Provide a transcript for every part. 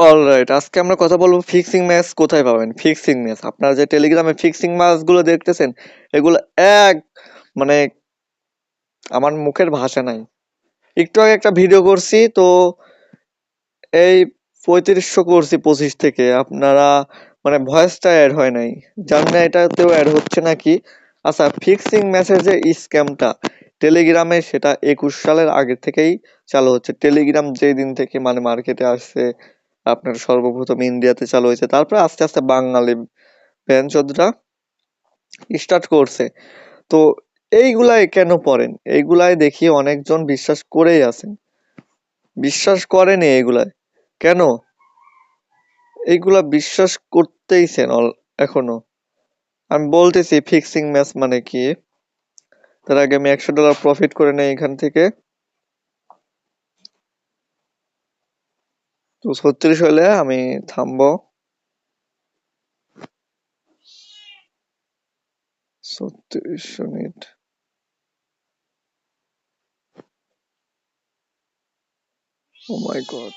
Alright আজকে আমরা কথা বলব ফিক্সিং ম্যাচ কোথায় পাবেন? ফিক্সিং ম্যাচ আপনারা যে টেলিগ্রামে ফিক্সিং ম্যাচগুলো দেখতেছেন, এগুলো এক মানে আমার মুখের ভাষা নাই। একটু আগে একটা ভিডিও করছি, তো এই পঁয়ত্রিশশো করছি পঁচিশ থেকে, আপনারা মানে ভয়েসটা অ্যাড হয় নাই। জানি না এটাতেও অ্যাড হচ্ছে নাকি। আচ্ছা ফিক্সিং ম্যাচের যে স্ক্যামটা টেলিগ্রামে সেটা একুশ সালের আগে থেকেই চালু হচ্ছে। টেলিগ্রাম যেই দিন থেকে মানে মার্কেটে আসছে আপনার সর্বপ্রথম ইন্ডিয়াতে চালু হয়েছে। তারপরে আস্তে আস্তে বাঙালি ব্যাঞ্চদরা স্টার্ট করছে। তো এইগুলাই কেন পড়েন? এইগুলাই দেখি অনেকজন বিশ্বাস করেই আছেন। বিশ্বাস করেনি এইগুলায় কেন? এইগুলা বিশ্বাস করতেইছেন এখনও। আমি বলতেছি ফিক্সিং ম্যাচ মানে কি? তার আগে আমি একশো ডলার প্রফিট করে নেই এখান থেকে। তো ছত্রিশ হলে আমি থামবো। ছত্রিশ মিনিট। ও মাই গড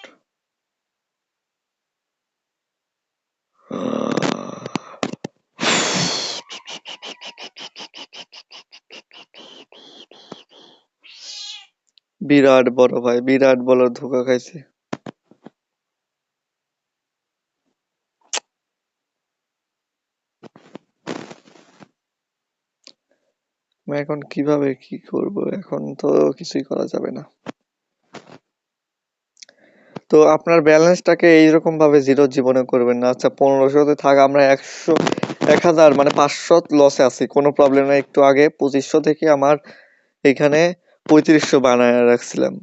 বিরাট বড় ভাই, বিরাট বড় ধোকা খাইছে। এখন কীভাবে কি করব? এখন তো কিছুই করা যাবে না। তো আপনার ব্যালেন্সটাকে এইরকম ভাবে জিরো জীবনে করবেন না। আচ্ছা পনেরোশোতে থাক, আমরা একশো, এক হাজার মানে পাঁচশো লসে আছি। কোনো প্রবলেম নাই, একটু আগে পঁচিশশো থেকে আমার এখানে পঁয়ত্রিশশো বানায় রাখছিলাম।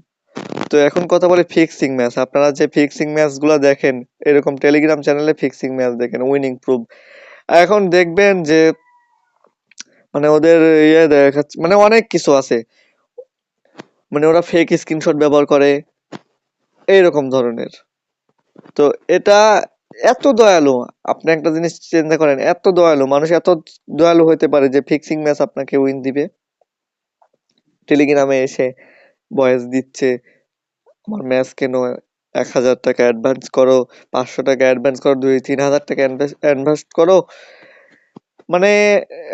তো এখন কথা বলি ফিক্সিং ম্যাচ আপনারা যে ফিক্সিং ম্যাচগুলো দেখেন, এরকম টেলিগ্রাম চ্যানেলে ফিক্সিং ম্যাচ দেখেন উইনিং প্রুফ এখন দেখবেন যে মানে ওদের ইয়ে দেখাচ্ছে মানে অনেক কিছু আছে। মানে ওরা ফেক স্ক্রিনশট ব্যবহার করে, এইরকম ধরনের। তো এটা এত দয়ালু, আপনি একটা জিনিস চিন্তা করেন, এত দয়ালু, মানুষ এত দয়ালু হতে পারে যে ফিক্সিং ম্যাচ আপনাকে উইন দিবে। টেলিগ্রামে এসে ভয়েস দিচ্ছে, আমার ম্যাচ কেন এক হাজার টাকা অ্যাডভান্স করো, পাঁচশো টাকা অ্যাডভান্স করো দুই তিন হাজার টাকা অ্যাডভান্স করো? মানে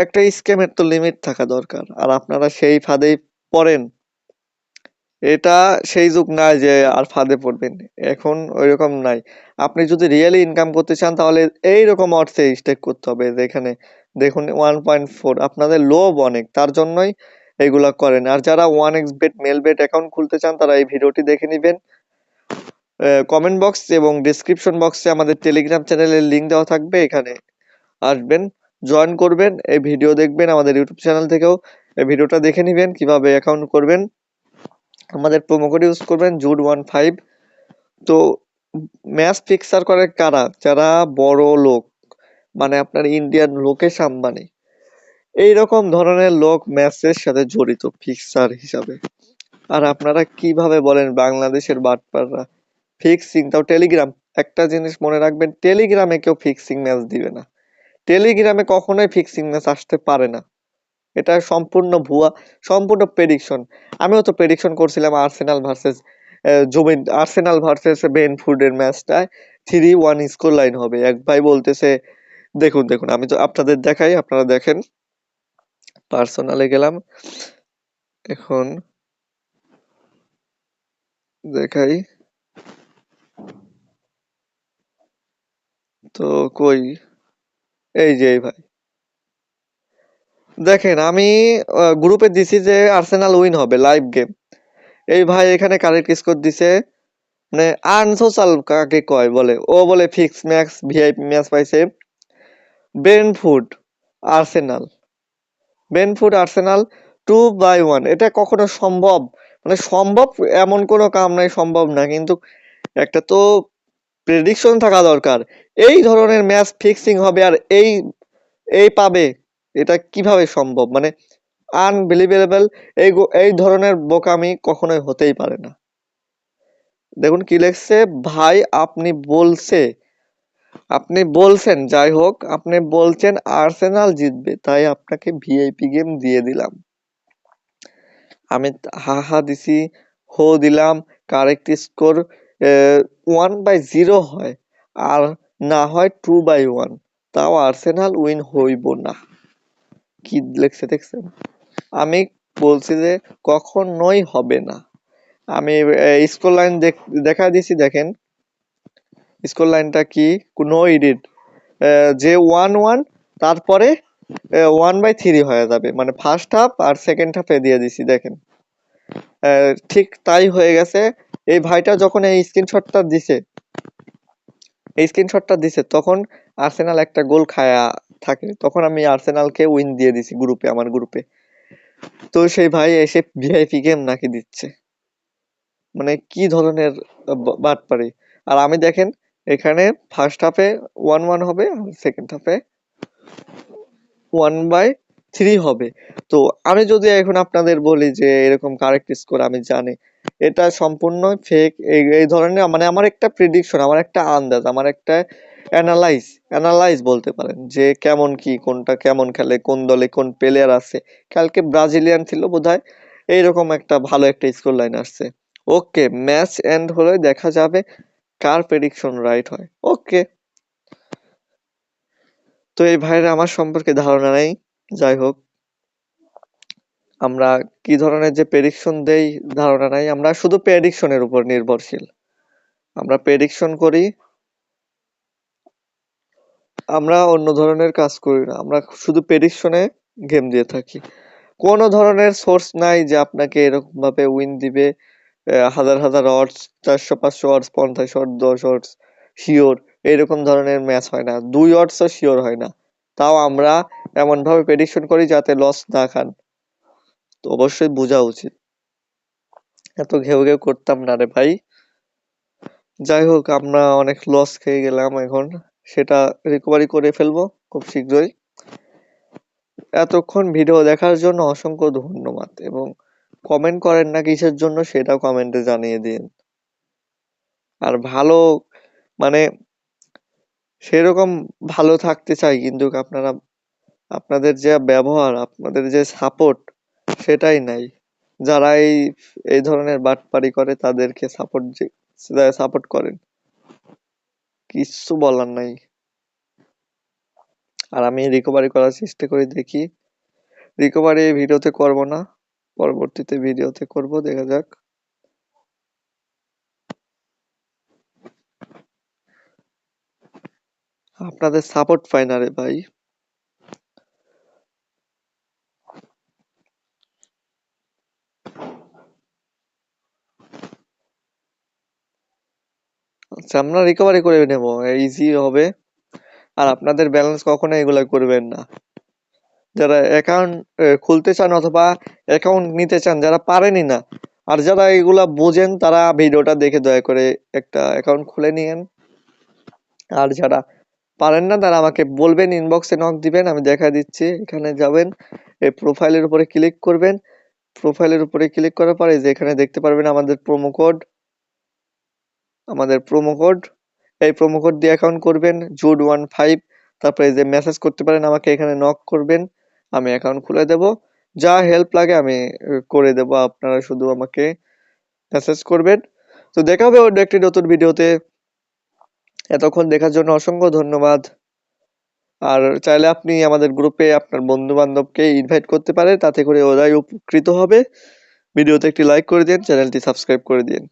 একটা স্ক্যামের তো লিমিট থাকা দরকার। আর আপনারা সেই ফাঁদেই পড়েন। এটা সেই যুগ নাই যে আর ফাঁদে পড়বেন। এখন ওইরকম নাই। আপনি যদি রিয়েলি ইনকাম করতে চান, তাহলে এইরকম অর্থে স্টেক করতে হবে। যেখানে দেখুন ওয়ান পয়েন্ট ফোর আপনাদের লোভ অনেক। তার জন্যই এগুলা করেন। আর যারা one X bet Melbet account খুলতে চান, তারা এই ভিডিওটি দেখে নেবেন। কমেন্ট বক্স এবং ডিসক্রিপশন বক্সে আমাদের টেলিগ্রাম চ্যানেলের লিঙ্ক দেওয়া থাকবে। এখানে আসবেন। জয়েন করবেন, এই ভিডিও দেখবেন আমাদের ইউটিউব চ্যানেল থেকেও। এই ভিডিওটা দেখে নেবেন, কীভাবে অ্যাকাউন্ট করবেন। আমাদের প্রোমো কোড ইউজ করবেন জুড ওয়ান ফাইভ তো ম্যাচ ফিক্সার করে কারা? যারা বড় লোক মানে আপনার ইন্ডিয়ান লোকেশ আম্বানি এইরকম ধরনের লোক ম্যাচের সাথে জড়িত ফিক্সার হিসাবে। আর আপনারা কীভাবে বলেন বাংলাদেশের বাটপাররা? ফিক্সিং তাও টেলিগ্রাম একটা জিনিস মনে রাখবেন টেলিগ্রামে কেউ ফিক্সিং ম্যাচ দিবে না। টেলিগ্রামে কখনোই ফিক্সিং ম্যাচ আসতে পারে না। এটা সম্পূর্ণ ভুয়া, সম্পূর্ণ প্রেডিকশন আমিও তো প্রেডিকশন করছিলাম আর্সেনাল ভার্সেস জমিন আর্সেনাল ভার্সেস বেনফুডের ম্যাচটায় থ্রি ওয়ান স্কোর লাইন হবে। এক ভাই বলতেছে, দেখুন দেখুন, আমি তো আপনাদের দেখাই, আপনারা দেখেন। পার্সোনালে গেলাম। এখন দেখাই। তো কই? এই যে, এই ভাই। দেখেন, আমি গ্রুপে দিছি যে আর্সেনাল উইন হবে লাইভ গেম এই ভাই এখানে কারেক্ট স্কোর দিছে। মানে আনসোশাল কাকে কয় বলে? ও বলে ফিক্স ম্যাক্স ভিআইপি ম্যাচ পাইছে। Brentford Arsenal Brentford Arsenal two by one এটা কখনো সম্ভব? মানে সম্ভব এমন কোনো কাম নাই, সম্ভব না। কিন্তু একটা তো প্রেডিকশন থাকা দরকার। এই ধরনের ম্যাচ ফিক্সিং হবে আর এই এই পাবে, এটা কীভাবে সম্ভব? মানে আনবিলিভেবল এই এই ধরনের বোকামি কখনোই হতেই পারে না। দেখুন কি লেখছে, ভাই, আপনি বলছে, আপনি বলছেন, যাই হোক, আপনি বলছেন, আর্সেনাল জিতবে, তাই আপনাকে ভিআইপি গেম দিয়ে দিলাম। আমি হা হা দিছি, হো দিলাম correct score one by zero হয়, আর না হয় টু বাই ওয়ান তাও আর্সেনাল উইন হইব না। কি লেখছে, দেখছেন? আমি বলছি যে কখনোই হবে না। আমি স্কোর লাইন দেখা দিছি দেখেন। স্কোর লাইনটা কি? নো এডিট যে ওয়ান ওয়ান তারপরে ওয়ান বাই থ্রি হয়ে যাবে। মানে ফার্স্ট হাফ আর সেকেন্ড হাফে দিয়ে দিছি দেখেন। ঠিক তাই হয়ে গেছে। এই ভাইটা যখন এই স্ক্রিনশটটা দিছে, এই স্ক্রিনশটটা দিছে, তখন আর্সেনাল একটা গোল খায়া থাকে। তখন আমি আর্সেনালকে উইন দিয়ে দিছি গ্রুপে আমার গ্রুপে তো সেই ভাই এসে ভিআইপি গেম নাকি দিচ্ছে। মানে কি ধরনের বা- বাটপারি। আর আমি দেখেন, এখানে ফার্স্ট হাফে ওয়ান ওয়ান হবে সেকেন্ড হাফে ওয়ান বাই থ্রি হবে। তো আমি যদি এখন আপনাদের বলি যে এরকম কারেক্ট স্কোর আমি জানি এটা সম্পূর্ণ ফেক এই ধরনের মানে আমার একটা প্রিডিকশন আমার একটা আন্দাজ, আমার একটা অ্যানালাইজ অ্যানালাইজ বলতে পারেন যে কেমন কি, কোনটা কেমন খেলে, কোন দলে কোন প্লেয়ার আছে। কালকে ব্রাজিলিয়ান ছিল বোধহয়, এইরকম একটা ভালো একটা স্কোর লাইন আসছে। ওকে ম্যাচ এন্ড হলে দেখা যাবে কার প্রেডিকশন রাইট হয়। ওকে তো এই ভাইয়ের আমার সম্পর্কে ধারণা নেই, যাই হোক। আমরা কি ধরনের যে প্রেডিকশন দেই ধারণা নাই, আমরা শুধু প্রেডিকশনের উপর নির্ভরশীল। আমরা প্রেডিকশন করি, আমরা অন্য ধরনের কাজ করি না, আমরা শুধু প্রেডিকশনে গেম দিয়ে থাকি। কোনো ধরনের সোর্স নাই যে আপনাকে এরকম ভাবে উইন দিবে হাজার হাজার অর্ডস চারশো, পাঁচশো অর্ডস পঞ্চাশ অর্ড দশ অর্ডস শিওর এরকম ধরনের ম্যাচ হয় না। দুই অর্ডসও শিওর হয় না। তাও আমরা এমন ভাবে প্রেডিকশন করি যাতে লস না খান। তো অবশ্যই বোঝা উচিত। এত ঘেউ ঘেউ করতাম না রে ভাই। যাই হোক, আমরা অনেক লস খেয়ে গেলাম এখন। সেটা রিকভারি করে ফেলব খুব শীঘ্রই। এতক্ষণ ভিডিও দেখার জন্য অসংখ্য ধন্যবাদ এবং কমেন্ট করেন না কিসের জন্য সেটাও কমেন্টে জানিয়ে দিন। আর ভালো মানে সেরকম ভালো থাকতে চাই কিন্তু আপনারা, আপনাদের যে ব্যবহার, আপনাদের যে সাপোর্ট সেটাই নাই। যারা এই এই ধরনের বাটপারি করে তাদেরকে সাপোর্ট সাপোর্ট করেন। কিচ্ছু বলার নাই। আর আমি রিকভারি করার চেষ্টা করি, দেখি। রিকভারি এই ভিডিওতে করব না, পরবর্তীতে ভিডিওতে করব, দেখা যাক। আপনাদের সাপোর্ট পাই না রে ভাই। আমরা রিকভারি করে নেব ইজি হবে। আর আপনাদের ব্যালেন্স কখনো এগুলো করবেন না। যারা অ্যাকাউন্ট খুলতে চান অথবা অ্যাকাউন্ট নিতে চান, যারা পারেনই না, আর যারা এগুলা বোঝেন, তারা ভিডিওটা দেখে দয়া করে একটা অ্যাকাউন্ট খুলে নিয়েন। আর যারা পারেন না, তারা আমাকে বলবেন ইনবক্সে নক দিবেন, আমি দেখা দিচ্ছি, এখানে যাবেন, এই প্রোফাইলের উপরে ক্লিক করবেন। প্রোফাইলের উপরে ক্লিক করার পরে যে এখানে দেখতে পারবেন আমাদের প্রোমো কোড আমাদের প্রোমো কোড এই প্রোমো কোড দিয়ে অ্যাকাউন্ট করবেন জুড ওয়ান ফাইভ তারপরে যে মেসেজ করতে পারেন, আমাকে এখানে নক করবেন। আমি অ্যাকাউন্ট খুলে দেব। যা হেল্প লাগে আমি করে দেব। আপনারা শুধু আমাকে মেসেজ করবেন। তো দেখা হবে অন্য একটি নতুন ভিডিওতে। এতক্ষণ দেখার জন্য অসংখ্য ধন্যবাদ। আর চাইলে আপনি আমাদের গ্রুপে আপনার বন্ধু বান্ধবকে ইনভাইট করতে পারেন। তাতে করে ওরাই উপকৃত হবে। ভিডিওতে একটি লাইক করে দিন, চ্যানেলটি সাবস্ক্রাইব করে দিন।